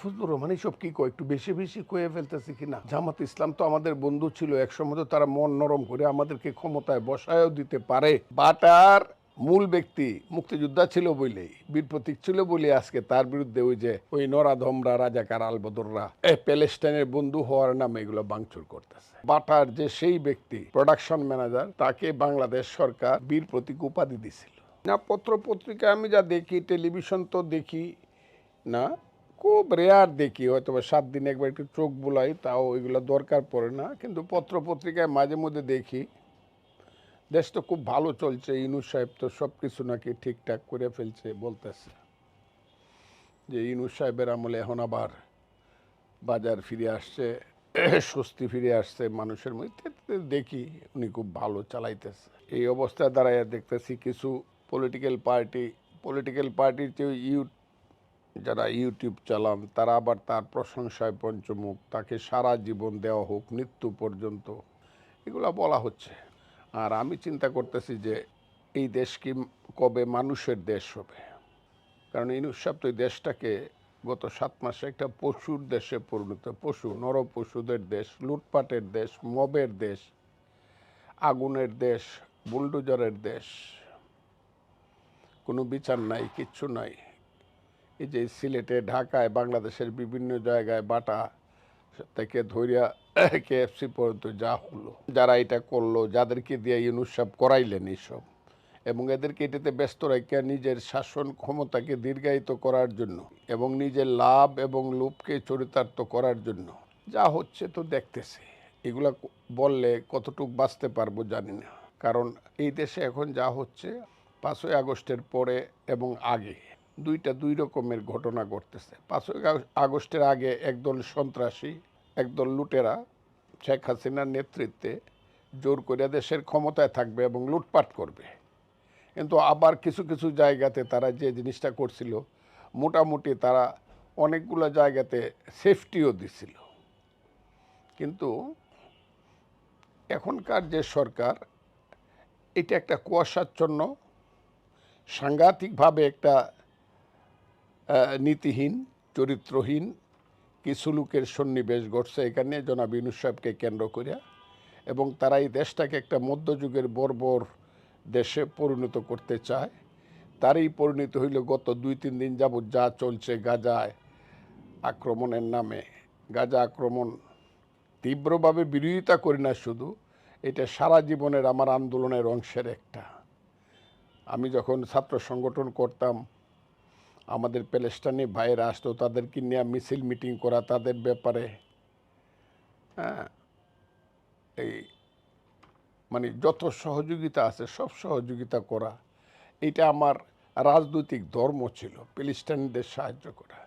ফজলুর রহমান, এইসব কি একটু বেশি বেশি কয়ে ফেলতেছি কিনা জামাত ইসলাম তো আমাদের বন্ধু ছিল, একসময় তো তারা মন নরম করে আমাদেরকে ক্ষমতায় বসায়ও দিতে পারে। বাটার মূল ব্যক্তি মুক্তিযোদ্ধা ছিল বলেই বীর প্রতীক ছিল বলে আজকে তার বিরুদ্ধে ওই যে, ওই নরাধমরা, রাজাকার আলবদররা, এ প্যালেস্টাইনের বন্ধু হওয়ার নামে এগুলো বাংচুর করতেছে। বাটার যে সেই ব্যক্তি প্রোডাকশন ম্যানেজার তাকে বাংলাদেশ সরকার বীর প্রতীক উপাধি দিছিল। না, পত্র পত্রিকা আমি যা দেখি টেলিভিশন তো দেখি না। খুব রেয়ার দেখি হয়তো বা সাত দিনে একবার একটু চোখ বোলাই, তাও ওইগুলো দরকার পড়ে না। কিন্তু পত্র পত্রিকায় মাঝে মধ্যে দেখি। দেশ তো খুব ভালো চলছে, ইনু সাহেব তো সব কিছু নাকি ঠিকঠাক করে ফেলছে বলতেছে। যে ইনু সাহেবের আমলে এখন আবার বাজার ফিরে আসছে, স্বস্তি ফিরে আসছে মানুষের মধ্যে। দেখি উনি খুব ভালো চালাইতেছে। এই অবস্থায় দাঁড়ায় দেখতেছি কিছু পলিটিক্যাল পার্টি পলিটিক্যাল পার্টির যে ইউ যারা ইউটিউব চালান, তারা আবার তার প্রশংসায় পঞ্চমুখ, তাকে সারা জীবন দেওয়া হোক, মৃত্যু পর্যন্ত, এগুলো বলা হচ্ছে। আর আমি চিন্তা করতেছি যে এই দেশ কি কবে মানুষের দেশ হবে? কারণ ইনুস সাহেব তো এই দেশটাকে গত সাত মাসে একটা পশুর দেশে পরিণত, পশু নর পশুদের দেশ, লুটপাটের দেশ, মবের দেশ, আগুনের দেশ, বুলডোজারের দেশ। কোনো বিচার নাই, কিচ্ছু নাই। এই যে সিলেটে, ঢাকায়, বাংলাদেশের বিভিন্ন জায়গায় বাটা থেকে ধরিয়া কেএফসি পর্যন্ত যা হলো, যারা এটা করল, যাদেরকে দিয়ে ইউনুস সাহেব করাইলেন এইসব, এবং এদেরকে এটাতে ব্যস্ত রেখে নিজের শাসন ক্ষমতাকে দীর্ঘায়িত করার জন্য এবং নিজের লাভ এবং লোভকে চরিতার্থ করার জন্য, যা হচ্ছে তো দেখতেছে। এগুলা বললে কতটুকু বাঁচতে পারব জানি না। কারণ এই দেশে এখন যা হচ্ছে, পাঁচই আগস্টের পরে এবং আগে দুইটা দুই রকমের ঘটনা ঘটতেছে। পাঁচই আগস্টের আগে একদল সন্ত্রাসী, একদল লুটেরা শেখ হাসিনার নেতৃত্বে জোর করে দেশের ক্ষমতায় থাকবে এবং লুটপাট করবে। কিন্তু আবার কিছু কিছু জায়গাতে তারা যে জিনিসটা করছিল, মোটামুটি তারা অনেকগুলো জায়গাতে সেফটিও দিছিল। কিন্তু এখনকার যে সরকার, এটা একটা কুয়াশাচ্ছন্ন, সাংঘাতিকভাবে একটা নীতিহীন, চরিত্রহীন, কিছু লোকের সন্নিবেশ ঘটছে এখানে, জনাব ইউনুস সাহেবকে কেন্দ্র করে এবং তারা এই দেশটাকে একটা মধ্যযুগের বর্বর দেশে পরিণত করতে চায়। তারই পরিণত হইল গত দুই তিন দিন যাবৎ যা চলছে গাজায় আক্রমণের নামে। গাজা আক্রমণ তীব্রভাবে বিরোধিতা করি না শুধু, এটা সারা জীবনের আমার আন্দোলনের অংশের একটা। আমি যখন ছাত্র সংগঠন করতাম আমাদের প্যালেস্টাইনি ভাইয়েরা আসতো, তাদেরকে নিয়ে মিছিল মিটিং করা তাদের ব্যাপারে। হ্যাঁ এই মানে যত সহযোগিতা আছে, সব সহযোগিতা করা। এটা আমার রাজনৈতিক ধর্ম ছিল, প্যালেস্টাইনিদের সাহায্য করা।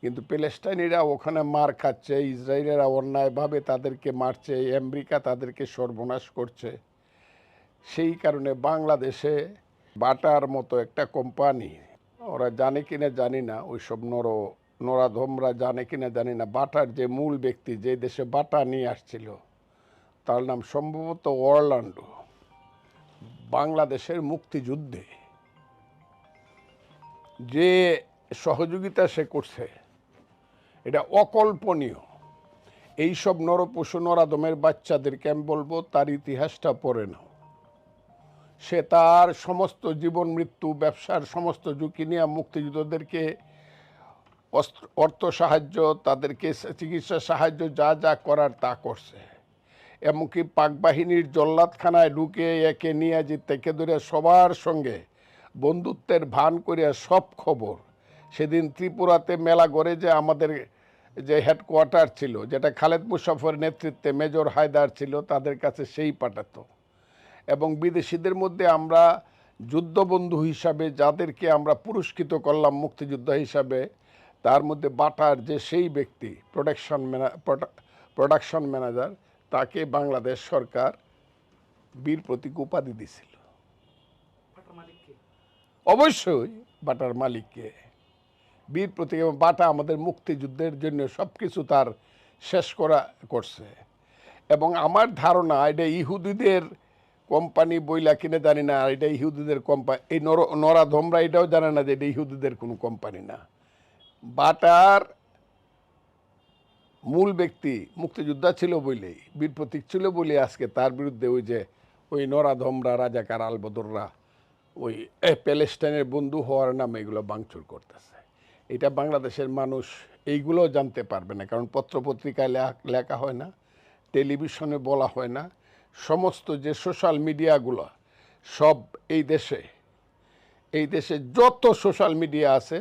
কিন্তু প্যালেস্টাইনিরা ওখানে মার খাচ্ছে, ইসরায়েলেরা অন্যায়ভাবে তাদেরকে মারছে, আমেরিকা তাদেরকে সর্বনাশ করছে। সেই কারণে বাংলাদেশে বাটার মতো একটা কোম্পানি ওরা জানে কিনা জানি না, ওইসব নর, নরাধমরা জানে কিনা জানি না। বাটার যে মূল ব্যক্তি যে দেশে বাটা নিয়ে আসছিল, তার নাম সম্ভবত অরল্যান্ডো, বাংলাদেশের মুক্তিযুদ্ধে। যে সহযোগিতা সে করছে, এটা অকল্পনীয়। এইসব নরপশু নরাদমের বাচ্চাদেরকে আমি বলব, তার ইতিহাসটা পড়ে নাও। সে তার সমস্ত জীবন, মৃত্যু, ব্যবসার সমস্ত ঝুঁকি নিয়ে মুক্তিযুদ্ধদেরকে অর্থ সাহায্য, তাদেরকে চিকিৎসা সাহায্য, যা যা করার তা করছে। এমনকি পাক বাহিনীর জল্লাদখানায় ঢুকে একে নিয়ে যে থেকে ধরে সবার সঙ্গে বন্ধুত্বের ভান করিয়া সব খবর, সেদিন ত্রিপুরাতে মেলা গড়ে যে আমাদের যে হেডকোয়ার্টার ছিল, যেটা খালেদ মুশাফর নেতৃত্বে মেজর হায়দার ছিল, তাদের কাছে সেই পাঠাতো। এবং বিদেশিদের মধ্যে আমরা যুদ্ধবন্ধু হিসাবে যাদেরকে আমরা পুরস্কৃত করলাম মুক্তিযুদ্ধ হিসাবে তার মধ্যে বাটার যে সেই ব্যক্তি প্রোডাকশন প্রোডাকশন ম্যানেজার তাকে বাংলাদেশ সরকার বীর প্রতীক উপাধি দিছিল। অবশ্যই বাটার মালিককে বীর প্রতীক এবং বাটা আমাদের মুক্তিযুদ্ধের জন্য সব কিছু তার শেষ করা করছে। এবং আমার ধারণা এটা ইহুদিদের কোম্পানি বইলা কিনে জানি না, আর এটা ইহুদিদের কোম্পানি এই নর, নরা ধমরা এটাও জানে না যে এটা ইহুদিদের কোনো কোম্পানি না। বাটার মূল ব্যক্তি মুক্তিযোদ্ধা ছিল বলেই বীর প্রতীক ছিল বলে আজকে তার বিরুদ্ধে ওই যে, ওই নরা নরাধমরা রাজাকার আলবদররা ওই প্যালেস্টাইনের বন্ধু হওয়ার নামে এগুলো বাংচুর করতেছে। এটা বাংলাদেশের মানুষ এইগুলো জানতে পারবে না, কারণ পত্রপত্রিকায় লেখা হয় না, টেলিভিশনে বলা হয় না। সমস্ত যে সোশ্যাল মিডিয়াগুলো সব এই দেশে। এই দেশে যত সোশ্যাল মিডিয়া আছে,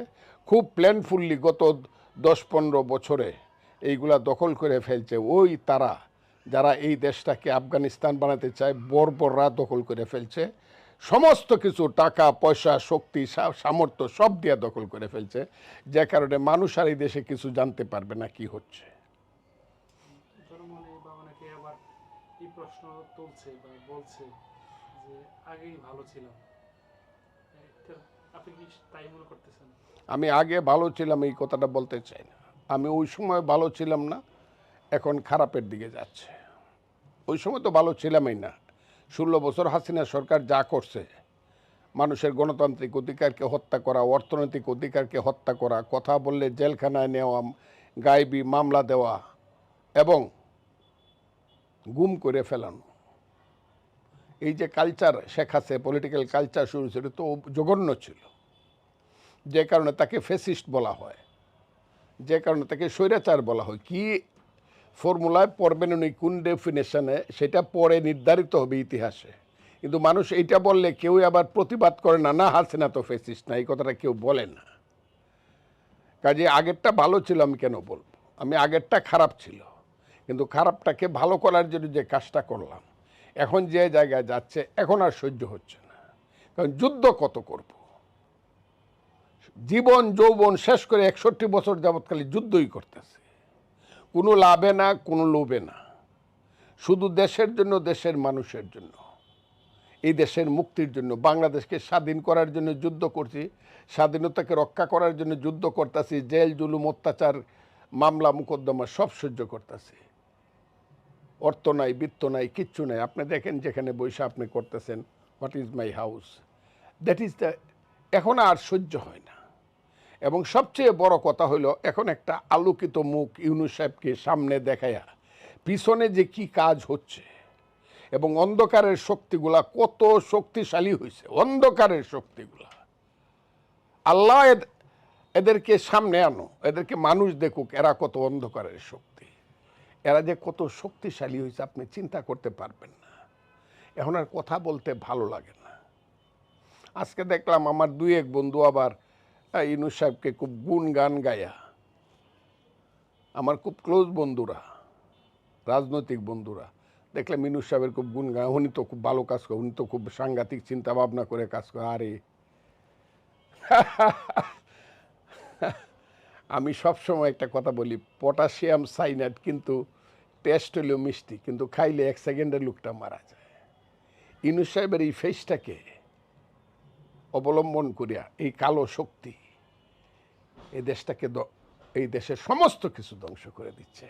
খুব প্ল্যানফুললি গত দশ পনেরো বছরে এইগুলা দখল করে ফেলছে ওই তারা, যারা এই দেশটাকে আফগানিস্তান বানাতে চায়, বর্বররা দখল করে ফেলছে। সমস্ত কিছু টাকা, পয়সা, শক্তি সামর্থ্য সব দিয়ে দখল করে ফেলছে, যে কারণে মানুষ আর এই দেশে কিছু জানতে পারবে না কি হচ্ছে জনমনে বা অনেকে আবার এই প্রশ্ন তুলছে বা বলছে যে আগেই ভালো ছিলাম। আপনি কি তাই মনে করতেছেন? আমি আগে ভালো ছিলাম, এই কথাটা বলতে চাই না। আমি ওই সময় ভালো ছিলাম না, এখন খারাপের দিকে যাচ্ছে। ওই সময় তো ভালো ছিলামই না। ষোলো বছর হাসিনা সরকার যা করছে, মানুষের গণতান্ত্রিক অধিকারকে হত্যা করা, অর্থনৈতিক অধিকারকে হত্যা করা, কথা বললে জেলখানায় নেওয়া, গায়েবী মামলা দেওয়া এবং গুম করে ফেলানো। এই যে কালচার শেখাচ্ছে পলিটিক্যাল কালচার শুরু ছিল, তো জঘন্য ছিল। যে কারণে তাকে ফেসিস্ট বলা হয়। যে কারণে তাকে স্বৈরাচার বলা হয়। কি ফর্মুলায় পড়বেন উনি, কোন ডেফিনেশনে সেটা পরে নির্ধারিত হবে ইতিহাসে। কিন্তু মানুষ এইটা বললে কেউ আবার প্রতিবাদ করে না না, হাসিনা তো ফেসিস্ট না, এই কথাটা কেউ বলে না। কাজে আগেরটা ভালো ছিল, আমি কেন বলব? আমি আগেরটা খারাপ ছিল। কিন্তু খারাপটাকে ভালো করার জন্য যে কাজটা করলাম, এখন যে জায়গায় যাচ্ছে, এখন আর সহ্য হচ্ছে না। কারণ যুদ্ধ কত করব? জীবন, যৌবন শেষ করে একষট্টি বছর যাবৎকালে যুদ্ধই করতেছে। কোনো লাভে না, কোনো লোভে না। শুধু দেশের জন্য, দেশের মানুষের জন্য। এই দেশের মুক্তির জন্য, বাংলাদেশকে স্বাধীন করার জন্য যুদ্ধ করছি, স্বাধীনতাকে রক্ষা করার জন্য যুদ্ধ করতেছি, জেল, জুলুম, অত্যাচার, মামলা, মোকদ্দমা সব সহ্য করতেছি। অর্থ নাই, বৃত্ত নাই, কিচ্ছু নাই। আপনি দেখেন যেখানে বৈশা আপনি করতেছেন what is my house that is the এখন আর সহ্য হয় না। এবং সবচেয়ে বড় কথা হইল এখন একটা আলোকিত মুখ ইউনুস সাহেবকে সামনে দেখায়া, পিছনে যে কি কাজ হচ্ছে, এবং অন্ধকারের শক্তিগুলা কত শক্তিশালী হয়েছে অন্ধকারের শক্তিগুলা। আল্লাহ এদ- এদেরকে সামনে আনো, এদেরকে মানুষ দেখুক, এরা কত অন্ধকারের শক্তি। এরা যে কত শক্তিশালী হয়েছে, আপনি চিন্তা করতে পারবেন না। এখন আর কথা বলতে ভালো লাগে না। আজকে দেখলাম আমার দুই এক বন্ধু আবার ইনুস সাহেবকে খুব গুণ গান গায়া। আমার খুব ক্লোজ বন্ধুরা, রাজনৈতিক বন্ধুরা। দেখলাম ইনুস সাহেবের খুব গুণ গান, উনি তো খুব ভালো কাজ করে, উনি তো খুব সাংঘাতিক চিন্তা ভাবনা করে কাজ করে, আরে। আমি সবসময় একটা কথা বলি, পটাশিয়াম সাইনাইড কিন্তু টেস্ট হলেও মিষ্টি, কিন্তু খাইলে এক সেকেন্ডের লোকটা মারা যায়। ইনু সাহেবের এই ফেসটাকে অবলম্বন করিয়া এই কালো শক্তি এই দেশটাকে এই দেশের সমস্ত কিছু ধ্বংস করে দিচ্ছে।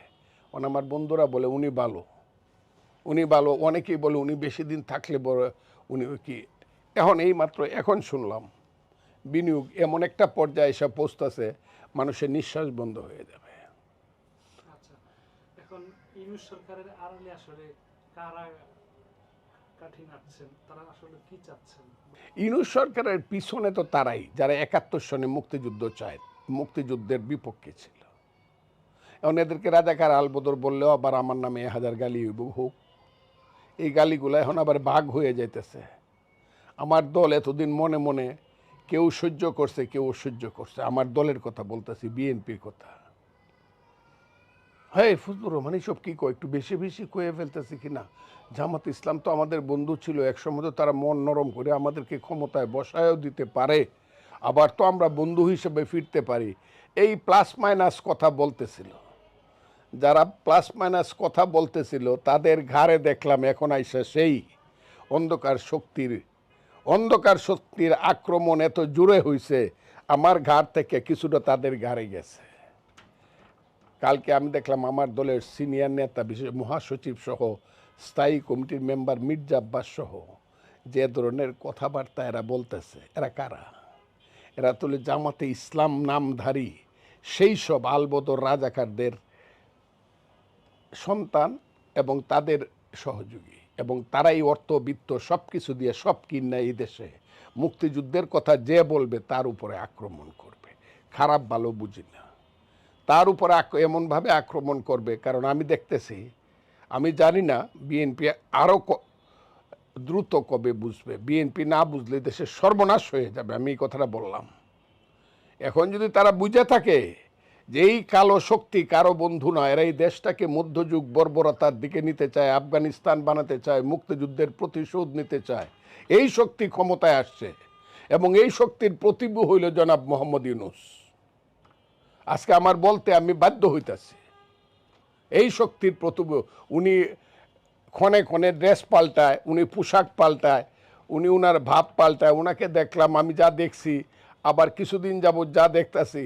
মানে আমার বন্ধুরা বলে, উনি ভালো। উনি ভালো, অনেকেই বলে, উনি বেশি দিন থাকলে বড়, উনি কি? এখন এই মাত্র, এখন শুনলাম বিনিয়োগ এমন একটা পর্যায়ে এসে পৌঁছতেছে মানুষের নিঃশ্বাস বন্ধ হয়ে যাবে। আচ্ছা এখন ইউনুস সরকারের আড়ালে আসলে কারা পিছনে তো তারাই যারা একাত্তর সনে মুক্তিযুদ্ধ চায় মুক্তিযুদ্ধের বিপক্ষে ছিল। এখন এদেরকে রাজাকার আলবদর বললেও আবার আমার নামে এ হাজার গালি হোক। এই গালিগুলো এখন আবার বাঘ হয়ে যাইতেছে। আমার দল এতদিন মনে মনে কেউ সহ্য করছে, কেউ অসহ্য করছে। আমার দলের কথা বলতেছি বিএনপির কথা। হ্যাঁ ফজলুর রহমান, এইসব কী কয়? একটু বেশি বেশি কয়ে ফেলতেছি কি না? জামাত ইসলাম তো আমাদের বন্ধু ছিল, একসময় তো তারা মন নরম করে আমাদেরকে ক্ষমতায় বসায়ও দিতে পারে। আবার তো আমরা বন্ধু হিসেবে ফিরতে পারি। এই প্লাস মাইনাস কথা বলতেছিল। যারা প্লাস মাইনাস কথা বলতেছিল, তাদের ঘাড়ে দেখলাম, এখন আইসা সেই অন্ধকার শক্তির অন্ধকার শক্তির আক্রমণ এত জুড়ে হইছে, আমার ঘাড় থেকে কিছুটা তাদের ঘাড়ে গেছে। কালকে আমি দেখলাম আমার দলের সিনিয়র নেতা, বিশেষ মহাসচিব সহ, স্থায়ী কমিটির মেম্বার মির্জা আব্বাস সহ, যে ধরনের কথাবার্তা এরা বলতেছে, এরা কারা? এরা তুলে জামাতে ইসলাম নামধারী, সেই সব আলবদর রাজাকারদের সন্তান এবং তাদের সহযোগী। এবং তারাই অর্থ, বিত্ত সব কিছু দিয়ে সব কিনা এই দেশে। মুক্তিযুদ্ধের কথা যে বলবে তার উপরে আক্রমণ করবে। খারাপ ভালো বুঝি না। তার উপরে এমনভাবে আক্রমণ করবে, কারণ আমি দেখতেছি, আমি জানি না বিএনপি আরও দ্রুত কবে বুঝবে। বিএনপি না বুঝলে দেশের সর্বনাশ হয়ে যাবে, আমি এই কথাটা বললাম। এখন যদি তারা বুঝে থাকে যে এই কালো শক্তি কারও বন্ধু নয়, এরা এই দেশটাকে মধ্যযুগ বর্বরতার দিকে নিতে চায়, আফগানিস্তান বানাতে চায়, মুক্তিযুদ্ধের প্রতিশোধ নিতে চায়। এই শক্তি ক্ষমতায় আসছে এবং এই শক্তির প্রতিভু হইল জনাব মোহাম্মদ ইউনুস। আজকে আমার বলতে আমি বাধ্য হইতাছি। এই শক্তির প্রতিভু, উনি ক্ষণে ক্ষণে ড্রেস পাল্টায়, উনি পোশাক পাল্টায়, উনি উনার ভাব পাল্টায় ওনাকে দেখলাম আমি যা দেখছি, আবার কিছুদিন যাবৎ যা দেখতাছি